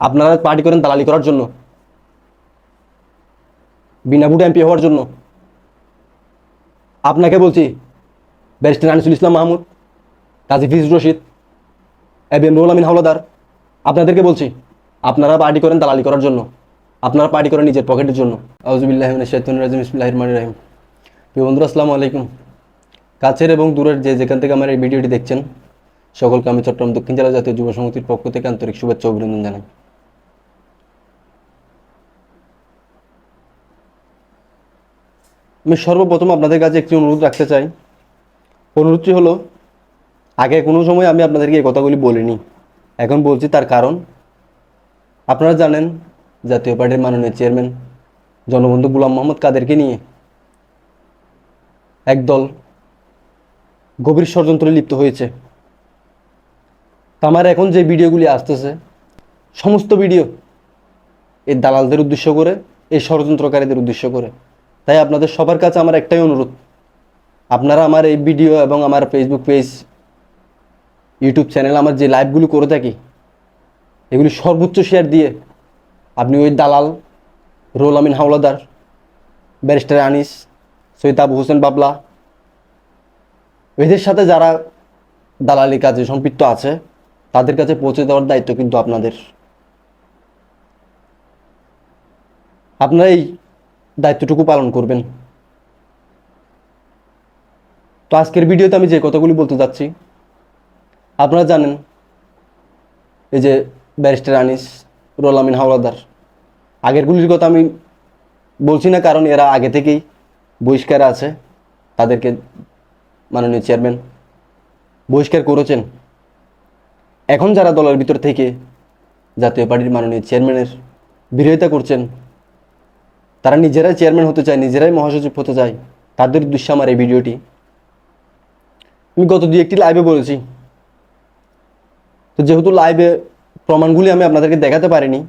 আপনারা পার্টি করেন দালালি করার জন্য। বিনা ভোটে এমপি হওয়ার জন্য। আপনাকে বলছি, barrister Anisul Islam Mahmud Kazi Fizur Rashid, A B Amin Howlader, আপনাদেরকে বলছি, আপনারা পার্টি করেন দালালি করার জন্য। আপনারা পার্টি করেন নিজের পকেটের জন্য। আউজুবিল্লাহ রাহিম। প্রিয় আসসালামু আলাইকুম। কাছের এবং দূরের যে যেখান থেকে আমার এই ভিডিওটি দেখছেন, সকলকে আমি চট্টগ্রাম দক্ষিণ জেলা জাতীয় যুব সমিতির পক্ষ থেকে আন্তরিক শুভেচ্ছা অভিনন্দন জানাই। আমি সর্বপ্রথম আপনাদের কাছে একটি অনুরোধ রাখতে চাই। অনুরোধটি হলো, আগে কোনো সময় আমি আপনাদেরকে এই কথাগুলি বলিনি। এখন বলছি তার কারণ। আপনারা জানেন, জাতীয় পার্টির মাননীয় চেয়ারম্যান জনবন্ধু গুলাম মোহাম্মদ কাদেরকে নিয়ে একদল গভীর ষড়যন্ত্রে লিপ্ত হয়েছে। আমার এখন যে ভিডিওগুলি আসতেছে, সমস্ত ভিডিও এই দালালদের উদ্দেশ্য করে এই ষড়যন্ত্রকারীদের উদ্দেশ্য করে। তাই আপনাদের সবার কাছে আমার একটাই অনুরোধ। আপনারা আমার এই ভিডিও এবং আমার ফেসবুক পেজ ইউটিউব চ্যানেল আমার যে লাইভগুলো করে থাকি, এগুলি সর্বোচ্চ শেয়ার দিয়ে আপনি ওই দালাল রোল আমিন হাওলাদার, ব্যারিস্টার আনিস, সৈয়দ আবু হোসেন বাবলা, এদের সাথে যারা দালালি কাজে সম্পৃক্ত আছে, তাদের কাছে পৌঁছে দেওয়ার দায়িত্ব কিন্তু আপনাদের। আপনারা এই দায়িত্বটুকু পালন করবেন। তো আজকের ভিডিওতে আমি যে কথাগুলি বলতে যাচ্ছি, আপনারা জানেন, এই যে ব্যারিস্টার আনিস রোল আমিন হাওলাদার, আগেরগুলির কথা আমি বলছি না, কারণ এরা আগে থেকেই বহিষ্কার আছে, তাদেরকে মাননীয় চেয়ারম্যান বহিষ্কার করেছেন। এখন যারা দলের ভিতর থেকে জাতীয় পার্টির মাননীয় চেয়ারম্যানের বিরোধিতা করছেন তারা নিজেরাই চেয়ারম্যান হতে চায়, নিজেরাই মহাসচিব হতে চায়, তাদের উদ্দেশ্যে আমার এই ভিডিওটি। আমি গত দুই একটি লাইভে বলেছি। তো যেহেতু লাইভে প্রমাণগুলি আমি আপনাদেরকে দেখাতে পারিনি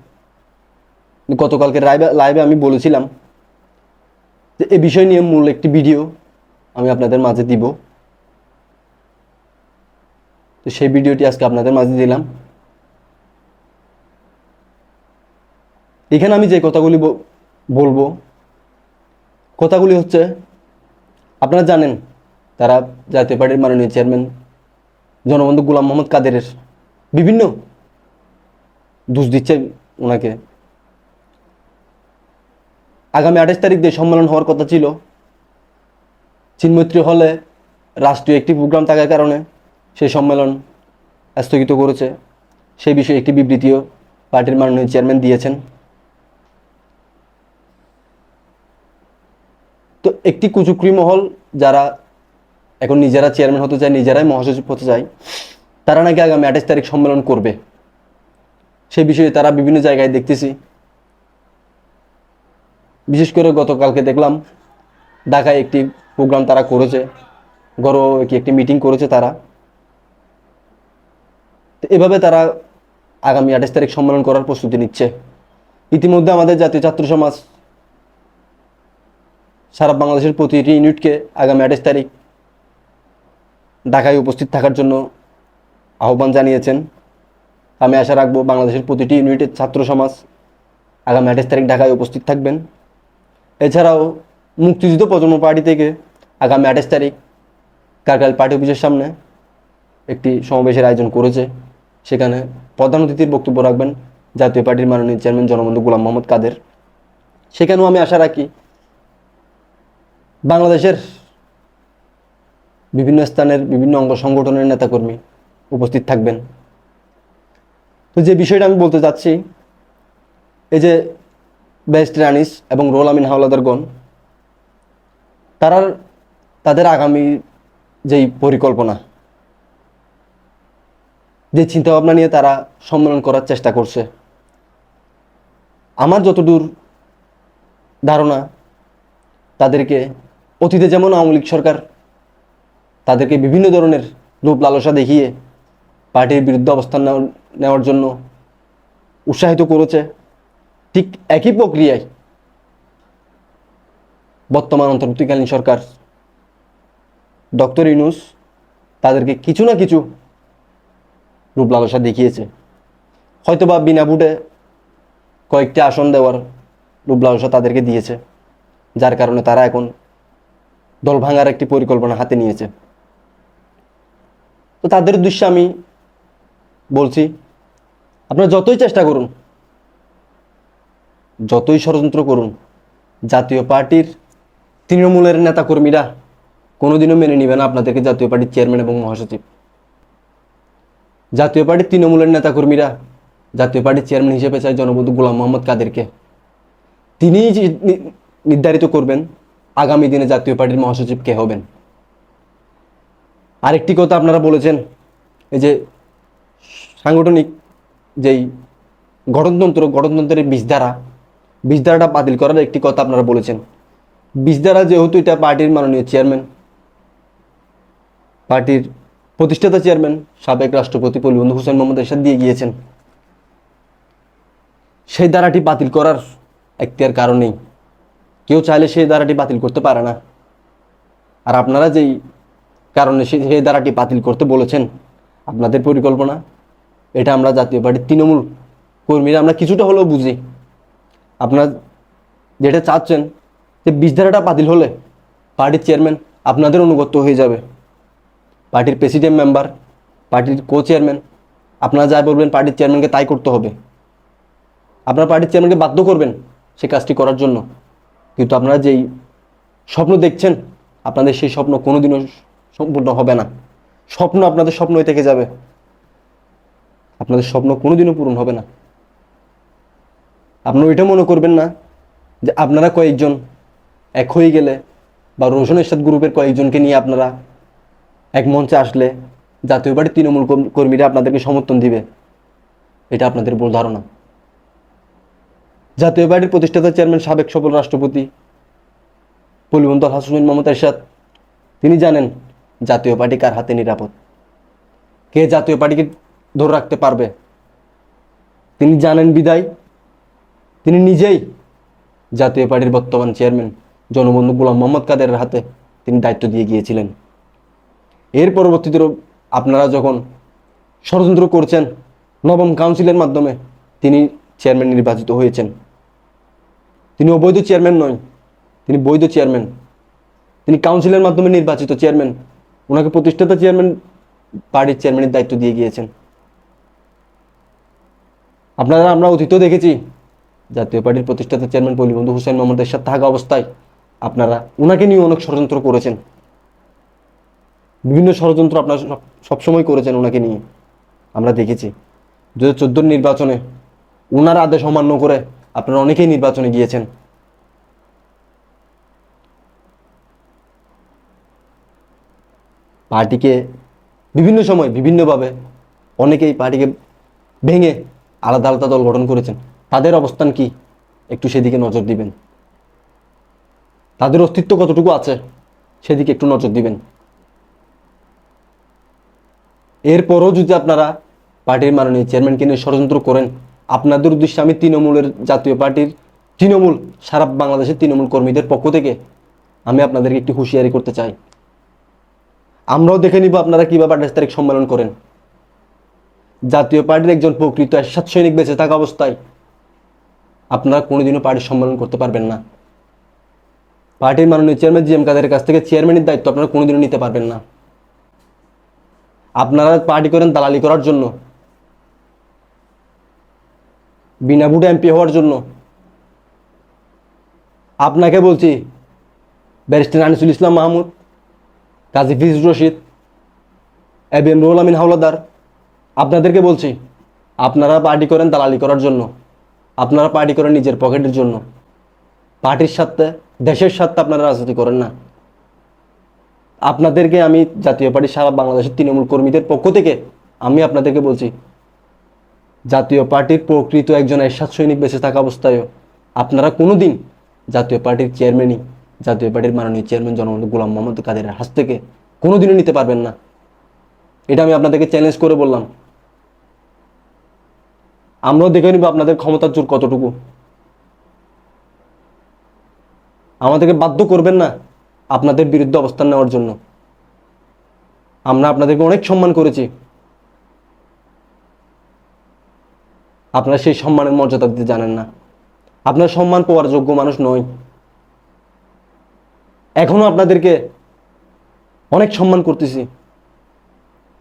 গতকালকে লাইভে লাইভে আমি বলেছিলাম যে এ বিষয় নিয়ে মূল একটি ভিডিও আমি আপনাদের মাঝে দিব। তো সেই ভিডিওটি আজকে আপনাদের মাঝে দিলাম। এখানে আমি যে কথাগুলি বলব। কথাগুলি হচ্ছে, আপনারা জানেন, তারা জাতীয় পার্টির মাননীয় চেয়ারম্যান, জনবন্ধু গুলাম মোহাম্মদ কাদেরের বিভিন্ন দোষ দিচ্ছে ওনাকে। আগামী আঠাশ তারিখ দিয়ে সম্মেলন হওয়ার কথা ছিল। চিন্মৈত্রী হলে রাষ্ট্রীয় একটি প্রোগ্রাম থাকার কারণে সেই সম্মেলন স্থগিত করেছে। সেই বিষয়ে একটি বিবৃতিও পার্টির মাননীয় চেয়ারম্যান দিয়েছেন। তো একটি কুচুকরি মহল যারা এখন নিজেরা চেয়ারম্যান হতে চায়, নিজেরাই মহাসচিব হতে চায়, তারা নাকি আগামী আঠাশ তারিখ সম্মেলন করবে। সেই বিষয়ে তারা বিভিন্ন জায়গায় দেখতেছি। বিশেষ করে গতকালকে দেখলাম, ঢাকায় একটি প্রোগ্রাম তারা করেছে গড় একটি মিটিং করেছে তারা। তো এভাবে তারা আগামী আঠাশ তারিখ সম্মেলন করার প্রস্তুতি নিচ্ছে। ইতিমধ্যে আমাদের জাতীয় ছাত্র সমাজ সারা বাংলাদেশের প্রতিটি ইউনিটকে আগামী আঠাশ তারিখ ঢাকায় উপস্থিত থাকার জন্য আহ্বান জানিয়েছেন। আমি আশা রাখব বাংলাদেশের প্রতিটি ইউনিটের ছাত্র সমাজ আগামী আঠাশ তারিখ ঢাকায় উপস্থিত থাকবেন। এছাড়াও মুক্তিযুদ্ধ প্রজন্ম পার্টি থেকে আগামী আঠাশ তারিখ কারকাল পার্টি অফিসের সামনে একটি সমাবেশের আয়োজন করেছে। সেখানে প্রধান অতিথির বক্তব্য রাখবেন জাতীয় পার্টির মাননীয় চেয়ারম্যান জনবন্ধু গোলাম মোহাম্মদ কাদের। সেখানেও আমি আশা রাখি বাংলাদেশের বিভিন্ন স্থানের বিভিন্ন অঙ্গ সংগঠনের নেতাকর্মী উপস্থিত থাকবেন। তো যে বিষয়টা আমি বলতে চাচ্ছি, এই যে ব্যারিস্টার আনিস এবং রোল আমিন হাওলাদারগণ তারার তাদের আগামী যেই পরিকল্পনা, যে চিন্তাভাবনা নিয়ে তারা সম্মেলন করার চেষ্টা করছে, আমার যতদূর ধারণা, তাদেরকে অতীতে যেমন আওয়ামী লীগ সরকার তাদেরকে বিভিন্ন ধরনের রূপ লালসা দেখিয়ে পার্টির বিরুদ্ধে অবস্থান নেওয়ার- জন্য উৎসাহিত করেছে, ঠিক একই প্রক্রিয়ায় বর্তমান অন্তর্বর্তীকালীন সরকার ডক্টর ইউনুস তাদেরকে কিছু না কিছু রূপ লালসা দেখিয়েছে। হয়তোবা বিনা ভোটে কয়েকটি আসন দেওয়ার রূপ লালসা তাদেরকে দিয়েছে, যার কারণে তারা এখন দল ভাঙার একটি পরিকল্পনা হাতে নিয়েছে। তো তাদের উদ্দেশ্যে আমি বলছি, আপনারা যতই চেষ্টা করুন, যতই ষড়যন্ত্র করুন, জাতীয় পার্টির তৃণমূলের নেতাকর্মীরা কোনোদিনও মেনে নেবে না আপনাদেরকে জাতীয় পার্টির চেয়ারম্যান এবং মহাসচিব। জাতীয় পার্টির তৃণমূলের নেতাকর্মীরা জাতীয় পার্টির চেয়ারম্যান হিসেবে চায় জনবন্ধু গোলাম মোহাম্মদ কাদেরকে। তিনিই নির্ধারিত করবেন আগামী দিনে জাতীয় পার্টির মহাসচিব কে হবেন? আরেকটি কথা আপনারা বলেছেন, এই যে সাংগঠনিক যেই গঠনতন্ত্র, গঠনতন্ত্রের বিষধারা বিষধারাটা বাতিল করার একটি কথা আপনারা বলেছেন। বিষধারা যেহেতু এটা পার্টির মাননীয় চেয়ারম্যান, পার্টির প্রতিষ্ঠাতা চেয়ারম্যান, সাবেক রাষ্ট্রপতি পলিবন্ধু হোসেন মোহাম্মদ এরশাদ দিয়ে গিয়েছেন। সেই ধারাটি বাতিল করার এখতিয়ার কারণেই কেউ চাইলে সেই ধারাটি বাতিল করতে পারে না। আর আপনারা যেই কারণে সেই ধারাটি বাতিল করতে বলেছেন, আপনাদের পরিকল্পনা, এটা আমরা জাতীয় পার্টির তৃণমূল কর্মীরা আমরা কিছুটা হলেও বুঝি। আপনারা যেটা চাচ্ছেন যে বিষধারাটা বাতিল হলে পার্টির চেয়ারম্যান আপনাদের অনুগত হয়ে যাবে। পার্টির প্রেসিডেন্ট মেম্বার, পার্টির কো চেয়ারম্যান আপনারা যা বলবেন পার্টির চেয়ারম্যানকে তাই করতে হবে। আপনার পার্টির চেয়ারম্যানকে বাধ্য করবেন সে কাজটি করার জন্য। কিন্তু আপনারা যেই স্বপ্ন দেখছেন, আপনাদের সেই স্বপ্ন কোনোদিনও সম্পূর্ণ হবে না। স্বপ্ন আপনাদের স্বপ্নই থেকে যাবে। আপনাদের স্বপ্ন কোনোদিনও পূরণ হবে না। আপনারা এটা মনে করবেন না যে আপনারা কয়েকজন এক হয়ে গেলে বা রোশন এরশাদ গ্রুপের কয়েকজনকে নিয়ে আপনারা এক মঞ্চে আসলে জাতীয় পার্টির তৃণমূল কর্ম- কর্মীরা আপনাদেরকে সমর্থন দিবে। এটা আপনাদের ভুল ধারণা। জাতীয় পার্টির প্রতিষ্ঠাতা চেয়ারম্যান সাবেক সফল রাষ্ট্রপতি পলিবন্ত হাসুমিন মোহাম্মদ এরশাদ। তিনি জানেন জাতীয় পার্টি কার হাতে নিরাপদ, কে জাতীয় পার্টিকে ধরে রাখতে পারবে। তিনি জানেন বিদায়। তিনি নিজেই জাতীয় পার্টির বর্তমান চেয়ারম্যান জনবন্ধু গোলাম মোহাম্মদ কাদের হাতে তিনি দায়িত্ব দিয়ে গিয়েছিলেন। এর পরবর্তীতে আপনারা যখন ষড়যন্ত্র করছেন, নবম কাউন্সিলের মাধ্যমে তিনি চেয়ারম্যান নির্বাচিত হয়েছেন। তিনি অবৈধ চেয়ারম্যান নয়। তিনি বৈধ চেয়ারম্যান তিনি কাউন্সিলের মাধ্যমে নির্বাচিত চেয়ারম্যান ওনাকে প্রতিষ্ঠাতা চেয়ারম্যান পার্টির চেয়ারম্যানের দায়িত্ব দিয়ে গিয়েছেন। আপনারা, আমরা অতীতও দেখেছি জাতীয় পার্টির প্রতিষ্ঠাতা চেয়ারম্যান পলিবন্ধু হুসেন মোহাম্মদ এরশাদ থাকা অবস্থায় আপনারা, ওনাকে নিয়ে অনেক ষড়যন্ত্র করেছেন। বিভিন্ন ষড়যন্ত্র আপনারা সবসময় করেছেন ওনাকে নিয়ে। আমরা দেখেছি। দু হাজার নির্বাচনে ওনার আদেশ অমান্য করে আপনারা অনেকেই নির্বাচনে গিয়েছেন। পার্টিকে বিভিন্ন সময়, বিভিন্নভাবে অনেকেই পার্টিকে ভেঙে আলাদা আলাদা দল গঠন করেছেন। তাদের অবস্থান কি? একটু সেদিকে নজর দিবেন। তাদের অস্তিত্ব কতটুকু আছে? সেদিকে একটু নজর দিবেন। এরপরও যদি আপনারা পার্টির মাননীয় চেয়ারম্যানকে নিয়ে ষড়যন্ত্র করেন আপনাদের উদ্দেশ্যে আমি তৃণমূলের জাতীয় পার্টির তৃণমূল, সারা বাংলাদেশের তৃণমূল কর্মীদের পক্ষ থেকে আমি আপনাদেরকে একটি হুঁশিয়ারি করতে চাই। আমরাও দেখে নিব আপনারা কীভাবে আঠাশ তারিখ সম্মেলন করেন। জাতীয় পার্টির একজন প্রকৃত এরশাদ সৈনিক বেঁচে থাকা অবস্থায় আপনারা কোনোদিনও পার্টির সম্মেলন করতে পারবেন না। পার্টির মাননীয় চেয়ারম্যান জি এম কাদের কাছ থেকে চেয়ারম্যানের দায়িত্ব আপনারা কোনোদিনও নিতে পারবেন না। আপনারা পার্টি করেন দালালি করার জন্য। বিনা ভোটে এমপি হওয়ার জন্য। আপনাকে বলছি, barrister Anisul Islam Mahmud, Kazi Fizur Rashid, A B M Ruhul Amin Howlader, আপনাদেরকে বলছি, আপনারা পার্টি করেন দালালি করার জন্য। আপনারা পার্টি করেন নিজের পকেটের জন্য। পার্টির স্বার্থে, দেশের সাথে আপনারা রাজনীতি করেন না। আপনাদেরকে আমি জাতীয় পার্টি সারা বাংলাদেশের তৃণমূল কর্মীদের পক্ষ থেকে আমি আপনাদেরকে বলছি জাতীয় পার্টির প্রকৃত একজন এরশাদ সৈনিক বেঁচে থাকা অবস্থায়ও আপনারা কোনোদিন জাতীয় পার্টির চেয়ারম্যানই জাতীয় পার্টির মাননীয় চেয়ারম্যান জনবন্ধু গোলাম মোহাম্মদ কাদেরের হাত থেকে কোনো কোনোদিনও নিতে পারবেন না। এটা আমি আপনাদেরকে চ্যালেঞ্জ করে বললাম। আমরাও দেখে নিব আপনাদের ক্ষমতার জোর কতটুকু। আমাদেরকে বাধ্য করবেন না আপনাদের বিরুদ্ধে অবস্থান নেওয়ার জন্য। আমরা আপনাদেরকে অনেক সম্মান করেছি। আপনারা সেই সম্মানের মর্যাদা দিতে জানেন না। আপনার সম্মান পাওয়ার যোগ্য মানুষ নয় এখনও আপনাদেরকে অনেক সম্মান করতেছি।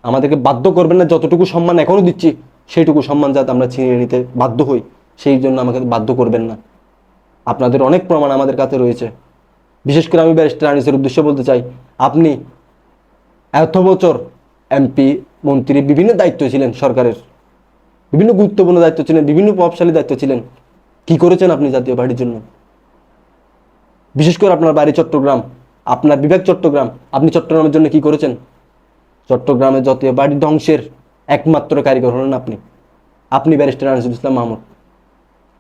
আমাদেরকে বাধ্য করবেন না, যতটুকু সম্মান এখনও দিচ্ছি, সেইটুকু সম্মান যাতে আমরা ছিনিয়ে নিতে বাধ্য হই। সেই জন্য আমাকে বাধ্য করবেন না। আপনাদের অনেক প্রমাণ আমাদের কাছে রয়েছে। বিশেষ করে আমি ব্যারিস্টার আনিসের উদ্দেশ্যে বলতে চাই, আপনি এত বছর এমপি, মন্ত্রী, বিভিন্ন দায়িত্ব ছিলেন সরকারের। বিভিন্ন গুরুত্বপূর্ণ দায়িত্ব ছিলেন, বিভিন্ন প্রভাবশালী দায়িত্ব ছিলেন। কি করেছেন আপনি জাতীয় পার্টির জন্য? বিশেষ করে আপনার বাড়ি চট্টগ্রাম, আপনার বিবেক চট্টগ্রাম, আপনি চট্টগ্রামের জন্য কি করেছেন? চট্টগ্রামের জাতীয় বাড়ি ধ্বংসের একমাত্র কারিগর হলেন আপনি। আপনি ব্যারিস্টার আনিসুল ইসলাম মাহমুদ।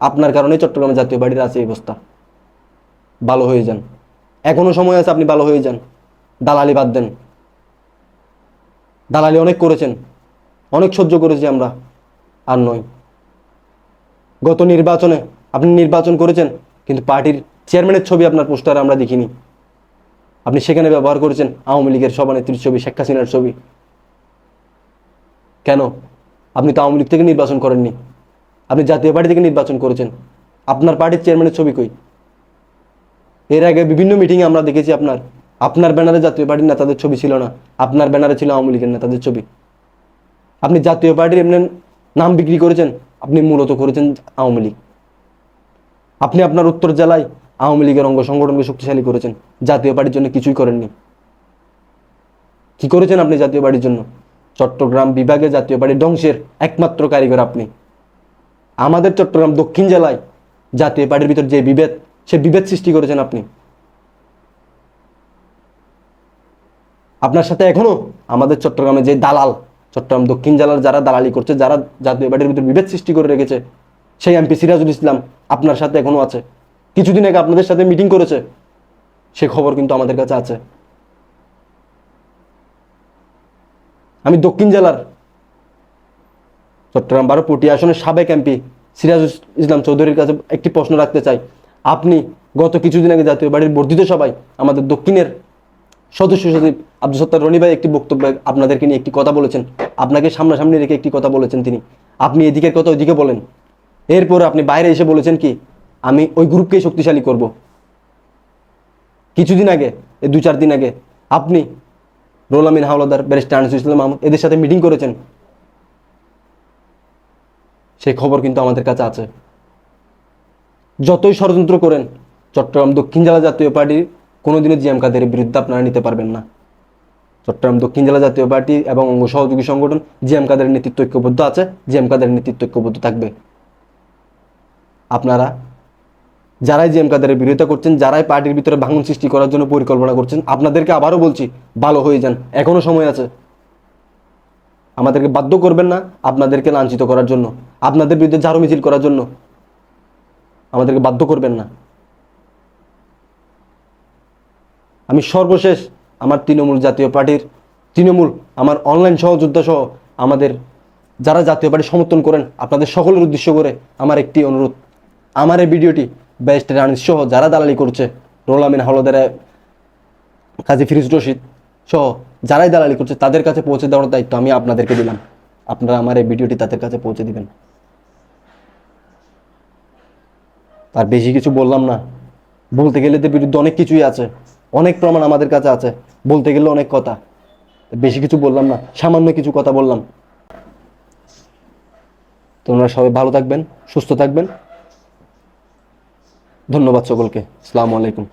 আপনার কারণে চট্টগ্রামের জাতীয় বাড়ির আছে এই অবস্থা। ভালো হয়ে যান। এখনও সময় আছে আপনি ভালো হয়ে যান। দালালি বাদ দেন। দালালি অনেক করেছেন। অনেক সহ্য করেছি আমরা। আর নয়। গত নির্বাচনে আপনি নির্বাচন করেছেন, কিন্তু পার্টির চেয়ারম্যানের ছবি আপনার পোস্টারে আমরা দেখিনি। আপনি সেখানে ব্যবহার করেছেন আওয়ামী লীগের সভানেত্রীর ছবি, শেখ হাসিনার ছবি। কেন? আপনি তো আওয়ামী লীগ থেকে নির্বাচন করেননি। আপনি জাতীয় পার্টি থেকে নির্বাচন করেছেন। আপনার পার্টির চেয়ারম্যানের ছবি কই? এর আগে বিভিন্ন মিটিংয়ে আমরা দেখেছি আপনার আপনার ব্যানারে জাতীয় পার্টির নেতাদের ছবি ছিল না, আপনার ব্যানারে ছিল আওয়ামী লীগের নেতাদের ছবি। আপনি জাতীয় পার্টির এমনি নাম বিক্রি করেছেন, আপনি মূলত করেছেন আওয়ামী লীগ। আপনি আপনার উত্তর জেলায় আওয়ামী লীগের অঙ্গ সংগঠনকে শক্তিশালী করেছেন, জাতীয় পার্টির জন্য কিছুই করেননি। কি করেছেন আপনি জাতীয় পার্টির জন্য? চট্টগ্রাম বিভাগে জাতীয় পার্টির ধ্বংসের একমাত্র কারিগর আপনি। আমাদের চট্টগ্রাম দক্ষিণ জেলায় জাতীয় পার্টির ভিতর যে বিভেদ, সে বিভেদ সৃষ্টি করেছেন আপনি। আপনার সাথে এখনও আমাদের চট্টগ্রামে যে দালাল চট্টগ্রাম, দক্ষিণ জেলার যারা দালালি করছে, যারা জাতীয় পার্টির ভিতর বিভেদ সৃষ্টি করে রেখেছে, সেই এমপি সিরাজুল ইসলাম আপনার সাথে এখনও আছে। কিছুদিন আগে আপনাদের সাথে মিটিং করেছে। সে খবর কিন্তু আমাদের কাছে আছে। আমি দক্ষিণ জেলার চট্টগ্রাম বারো পটি আসনের সাবেক এমপি সিরাজুল ইসলাম চৌধুরীর কাছে একটি প্রশ্ন রাখতে চাই। আপনি গত কিছুদিন আগে জাতীয় বাড়ির বর্ধিত সভায় আমাদের দক্ষিণের সদস্য সচিব আব্দুল সত্তার রনি ভাই একটি বক্তব্য আপনাদেরকে নিয়ে একটি কথা বলেছেন। আপনাকে সামনাসামনি রেখে একটি কথা বলেছেন তিনি। আপনি এদিকের কথা ওইদিকে বলেন। এরপর আপনি বাইরে এসে বলেছেন কি, আমি ওই গ্রুপকেই শক্তিশালী করব। কিছুদিন আগে, এই দু চার দিন আগে, আপনি রোলামিন হাওলাদার ব্যারিস্টার আনিসুল ইসলাম আহমদ এদের সাথে মিটিং করেছেন। সেই খবর কিন্তু আমাদের কাছে আছে। যতই ষড়যন্ত্র করেন, চট্টগ্রাম দক্ষিণ জেলা জাতীয় পার্টির কোনোদিনও জিএম কাদের বিরুদ্ধে আপনারা নিতে পারবেন না। চট্টগ্রাম দক্ষিণ জেলা জাতীয় পার্টি এবং অঙ্গ সহযোগী সংগঠন জিএম কাদের নেতৃত্ব ঐক্যবদ্ধ আছে জিএম কাদের নেতৃত্ব ঐক্যবদ্ধ থাকবে। আপনারা যারাই জিএম কাদের বিরোধিতা করছেন, যারাই পার্টির ভিতরে ভাঙন সৃষ্টি করার জন্য পরিকল্পনা করছেন, আপনাদেরকে আবারও বলছি, ভালো হয়ে যান, এখনও সময় আছে। আমাদেরকে বাধ্য করবেন না আপনাদেরকে লাঞ্ছিত করার জন্য, আপনাদের বিরুদ্ধে ঝাড়ু মিছিল করার জন্য। আমাদেরকে বাধ্য করবেন না। আমি সর্বশেষ আমার তৃণমূল জাতীয় পার্টির তৃণমূল, আমার অনলাইন সহযোদ্ধা সহ আমাদের যারা জাতীয় পার্টি সমর্থন করেন, আপনাদের সকলের উদ্দেশ্য করে আমার একটি অনুরোধ। আমার এই ভিডিওটি বেস্ট রানিস সহ যারা দালালি করছে, রোলামিন হলদারে, কাজী ফিরিজ রশিদ সহ যারাই দালালি করছে, তাদের কাছে পৌঁছে দেওয়ার দায়িত্ব আমি আপনাদেরকে দিলাম। আপনারা আমার এই ভিডিওটি তাদের কাছে পৌঁছে দিবেন। আর বেশি কিছু বললাম না। বলতে গেলে তো বিরুদ্ধে অনেক কিছুই আছে। অনেক প্রমাণ আমাদের কাছে আছে। বলতে গেলে অনেক কথা। বেশি কিছু বললাম না, সামান্য কিছু কথা বললাম। তোমরা সবাই ভালো থাকবেন, সুস্থ থাকবেন। ধন্যবাদ সকলকে। আসসালামু আলাইকুম।